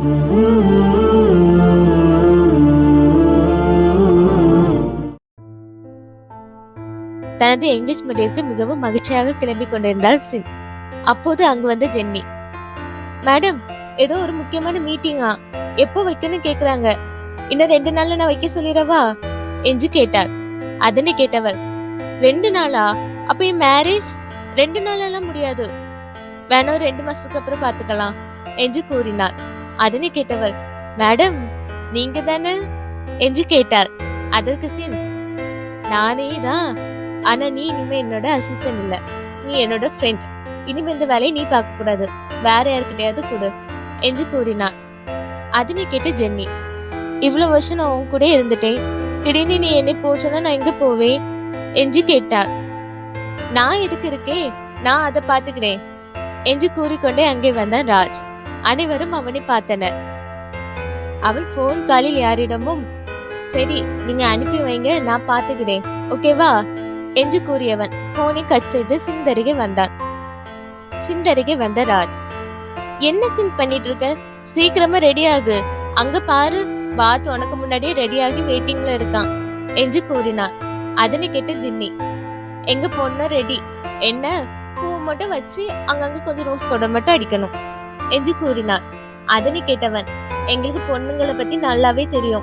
தனது என்கேஜ்மெண்டிற்கு மிகவும் மகிழ்ச்சியாக கிளம்பி கொண்டிருந்தாள் சின். அப்போது அங்கு வந்த ஜென்னி. மேடம் ஏதோ ஒரு முக்கியமான மீட்டிங்கா எப்போ வைக்கணும்னு கேக்குறாங்க. இன்னும் ரெண்டு நாள்ல நான் வைக்க சொல்லிடவா? என்று கேட்டார் அதனை கேட்டவர் ரெண்டு நாளா? அப்ப என் மேரேஜ் ரெண்டு நாள் எல்லாம் முடியாது. வேணா ஒரு ரெண்டு மாசத்துக்கு அப்புறம் பாத்துக்கலாம் என்று கூறினார் அதனை கேட்டவள் மேடம் நீங்க தானே என்று கேட்டார் அதற்கு சின் நானே தான். ஆனா நீ இனிமே என்னோட அசிஸ்டன்ட் இல்ல. நீ என்னோட ஃப்ரெண்ட் இனிமே இந்த வேலையை நீ பார்க்க கூடாது. வேற யாருக்கிட்டையாவது கொடு. என்று கூறினார் அதனை கேட்ட ஜென்னி இவ்வளவு வருஷம் நான் உன் கூட இருந்துட்டேன். திடீர்னு நீ என்னை போ சொன்னா நான் எங்க போவேன்? என்று கேட்டார் நான் எதுக்கு இருக்கேன் நான் அதை பாத்துக்கிறேன் என்று கூறிக்கொண்டே அங்கே வந்தான் ராஜ். அனைவரும் அவனை பார்த்தனர். அவள் போன் காலில் யாரிடமும் சரி நீங்க அனுப்பி வைங்க நான் பாத்துக்கிறேன் ஓகேவா என்று கூறியவன். போனை கட் செய்து சிந்தருகே வந்தான். சிந்தருகே வந்த ராஜ் என்ன சின் பண்ணிட்டு இருக்க? சீக்கிரமா ரெடி ஆகு. அங்க பாரு பாத் உனக்கு முன்னாடியே ரெடியாகி வெயிட்டிங்ல இருக்கான் என்று கூறினார் அதனை கேட்ட ஜின்னி எங்க பொண்ணு ரெடி என்ன? பூ மட்டும் வச்சு அங்கங்க கொஞ்சம் ரோஸ் பவுடர் மட்டும் அடிக்கணும். என்று கூறினான். அதனை கேட்டவன் எங்களுக்கு பொண்ணுங்களை பத்தி நல்லாவே தெரியும்.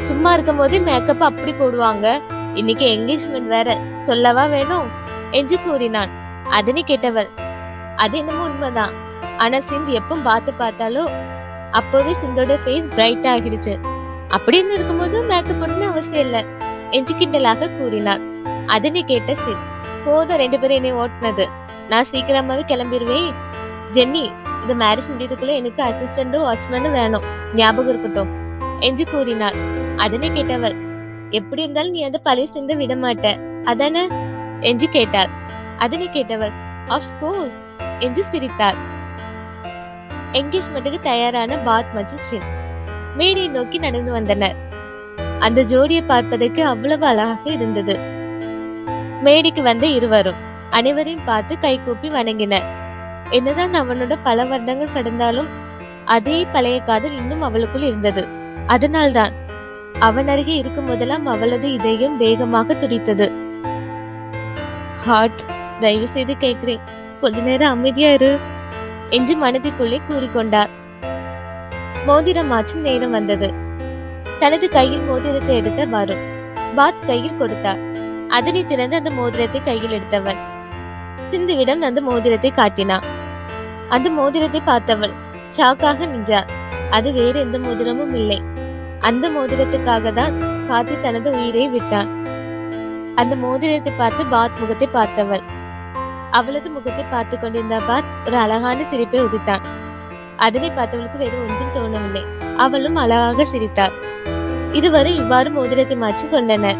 சும்மா இருக்கும் போது மேக்கப் அப்படி போடுவாங்க. இன்னைக்கு என்கேஜ்மெண்ட் வேற. சொல்லவா வேணும்? என்று கூறினான். அதனை கேட்டவள் அது என்னமோ உண்மைதான். ஆனா சிந்த் எப்பவும் பார்த்து பார்த்தாலும் அப்போவே சிந்தோட ஃபேஸ் பிரைட் ஆகிடுச்சு. அப்படின்னு இருக்கும்போது மேக்கப் போடணும்னு அவசியம் இல்ல என்று கிண்டலாக கூறினார் அதனை கேட்ட சிந்த் போதும் ரெண்டு பேரும் என்னை ஓட்டுனது. நான் சீக்கிரமாவே கிளம்பிடுவேன் ஜென்னி இது மேரேஜ் முடியதுக்குள்ள எனக்கு அசிஸ்டன்டும் வாட்ச்மேனும் வேணும். ஞாபகம் இருக்கட்டும். என்று கூறினாள். அதனை கேட்டவள் எப்படி இருந்தாலும் நீ அந்த பழைய சிந்த விட மாட்ட. அதானே? என்று கேட்டார் அதனை கேட்டவள் அஃப்கோர்ஸ் என்று சிரித்தார் எங்கேஜ்மெண்ட்டுக்கு தயாரான பாத் மற்றும் சிங் மேடை நோக்கி நடந்து வந்தனர். அந்த ஜோடியை பார்ப்பதற்கு அவ்வளவு அழகாக இருந்தது. மேடைக்கு வந்த இருவரும் அனைவரையும் பார்த்து கைகூப்பி வணங்கினர். என்னதான் அவனோட பல வருடங்கள் கடந்தாலும் அதே பழைய காதல் இன்னும் அவளுக்குள் இருந்தது. அதனால்தான் அவன் அருகே இருக்கும் போதெல்லாம் அவளது இதயம் வேகமாக துடித்தது. ஹார்ட் தயவு செய்து கேட்கிறேன். கொஞ்ச நேரம் அமைதியா இரு என்று மனதிற்குள்ளே கூறிக்கொண்டார். மோதிரம் ஆச்சும் நேரம் வந்தது. தனது கையில் மோதிரத்தை எடுத்த வருண் பாத் கையில் கொடுத்தார். அதனை திறந்து அந்த மோதிரத்தை கையில் எடுத்தவன். சிந்துவிடம் அந்த மோதிரத்தை காட்டினான். அந்த மோதிரத்தை பார்த்தவள். ஷாக்காக நின்றார் அது வேறு எந்த மோதிரமும் இல்லை. அந்த மோதிரத்துக்காக தான் காத்தி தனது உயிரை விட்டான். அந்த மோதிரத்தை பார்த்து பாத் முகத்தை பார்த்தவள். அவளது முகத்தை பார்த்து கொண்டிருந்த பாத் ஒரு அழகான சிரிப்பை உதித்தான். அதனை பார்த்தவளுக்கு வேறு ஒன்றும் தோணவில்லை. அவளும் அழகாக சிரித்தாள். இதுவரை இவ்வாறு மோதிரத்தை மாற்றிக் கொண்டனர்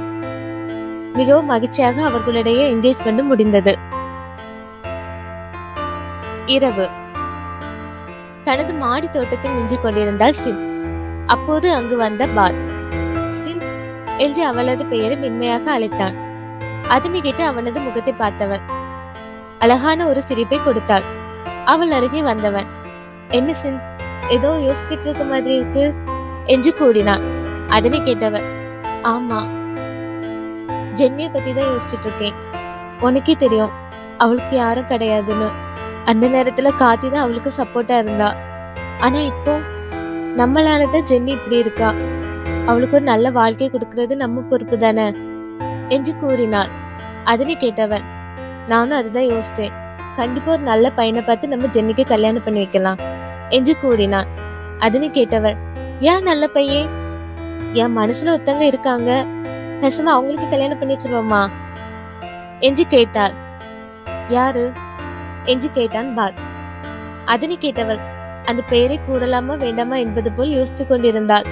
மிகவும் மகிழ்ச்சியாக அவர்களிடையே என்கேஜ்மெண்ட் முடிந்தது. இரவு. தனது மாடி தோட்டத்தில் நின்று கொண்டிருந்தாள் சிம். அப்போது அங்கு வந்த பாத் சிம் என்று அவளது பெயரை மென்மையாக அழைத்தான். அதனை கேட்டு அவனது முகத்தை பார்த்தவன். அழகான ஒரு சிரிப்பை கொடுத்தாள். அவள் அருகே வந்தவன். என்ன சிம்? ஏதோ யோசிச்சுட்டு இருக்க மாதிரி இருக்கு என்று கூறினான். அதனை கேட்டவன். ஆமா. ஜென்னிய பத்தி தான் யோசிச்சுட்டு இருக்கேன். உனக்கே தெரியும். அவளுக்கு யாரும் கிடையாதுன்னு. அந்த நேரத்துல காத்தி தான் அவளுக்கு சப்போர்ட்டா இருந்தா. ஆனா இப்போ நம்மளாலதான் ஜென்னி இப்படி இருக்கா? அவளுக்கு ஒரு நல்ல வாழ்க்கை கொடுக்கறது நம்ம பொறுப்பு தானே? என்று கூறினாள். அதனை கேட்டவன் நானும் அதுதான் யோசிச்சேன் கண்டிப்பா ஒரு நல்ல பையனை பார்த்து நம்ம ஜென்னிக்கு கல்யாணம் பண்ணி வைக்கலாம். என்று கூறினான். அதனை கேட்டவள் ஏன் நல்ல பையன்? என் மனசுல ஒருத்தங்க இருக்காங்க. பேசாம அவங்களுக்கு கல்யாணம் பண்ணி வச்சிருவோமா? என்று கேட்டாள். யாரு? என்று கேட்டான் பாத் அதனை கேட்டவள் அந்த பெயரை கூறலாமா வேண்டாமா என்பது போல் யோசித்துக் கொண்டிருந்தாள்.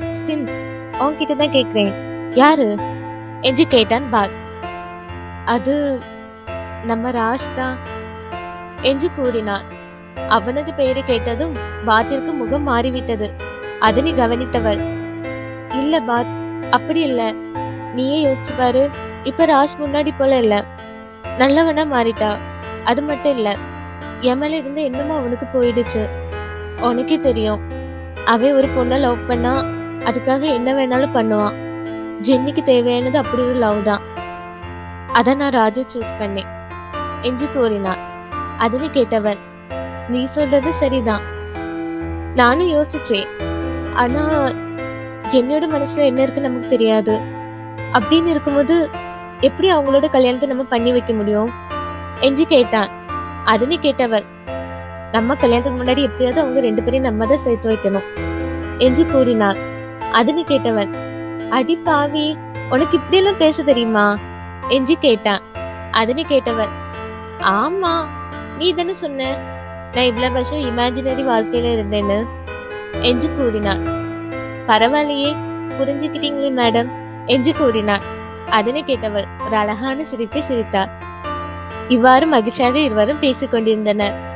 சிந்த் உன்கிட்ட தான் கேட்கிறேன். யாரு? என்று கேட்டான் பாத் அது நம்ம ராஜ் தான் என்று கூறினான். அவனது பெயரை கேட்டதும் பாத்திற்கு முகம் மாறிவிட்டது. அதனை கவனித்தவள் இல்ல பாத் அப்படி இல்ல. நீயே யோசிச்சு பாரு. இப்ப ராஜ் முன்னாடி போல இல்ல. நல்லவனா மாறிட்டா. அது மட்டும் இல்ல என் மேலே இருந்த என்னமோ அவனுக்கு போயிடுச்சு. உனக்கே தெரியும். அவன் ஒரு பொண்ணை லவ் பண்ணா அதுக்காக என்ன வேணாலும் பண்ணுவான். ஜென்னிக்கு தேவையானது அப்படி ஒரு லவ் தான். அதான் நான் ராஜு சூஸ் பண்ணேன். என்று கூறினார் அதனை கேட்டவன் நீ சொல்றது சரிதான். நானும் யோசிச்சேன். ஆனா ஜென்னியோட மனசுல என்ன இருக்கு நமக்கு தெரியாது. அப்படின்னு இருக்கும்போது எப்படி அவங்களோட கல்யாணத்தை நம்ம பண்ணி வைக்க முடியும்? என்று கேட்டான். அருணி கேட்டவள் நம்ம கல்யாணத்துக்கு முன்னாடி எப்படியாவது அவங்க ரெண்டு பேரையும் நம்ம தான் சேர்த்து வைக்கணும் என்று கூறினாள். அதனை கேட்டவன் அடி பாவி உனக்கு இப்படி எல்லாம் பேச தெரியுமா? என்று கேட்டான். அதனை கேட்டவள் ஆமா நீ தானே சொன்ன நான் இவ்வளவு வருஷம் இமேஜினரி வாழ்க்கையில இருந்தேன்னு என்று கூறினாள். பரவாயில்லையே புரிஞ்சுக்கிட்டீங்களே மேடம் என்று கூறினாள். அதனை கேட்டவள் ஒரு அழகான சிரிப்பை சிரித்தாள். இவ்வாறு மகிழ்ச்சியாக இருவரும் பேசிக் கொண்டிருந்தனர்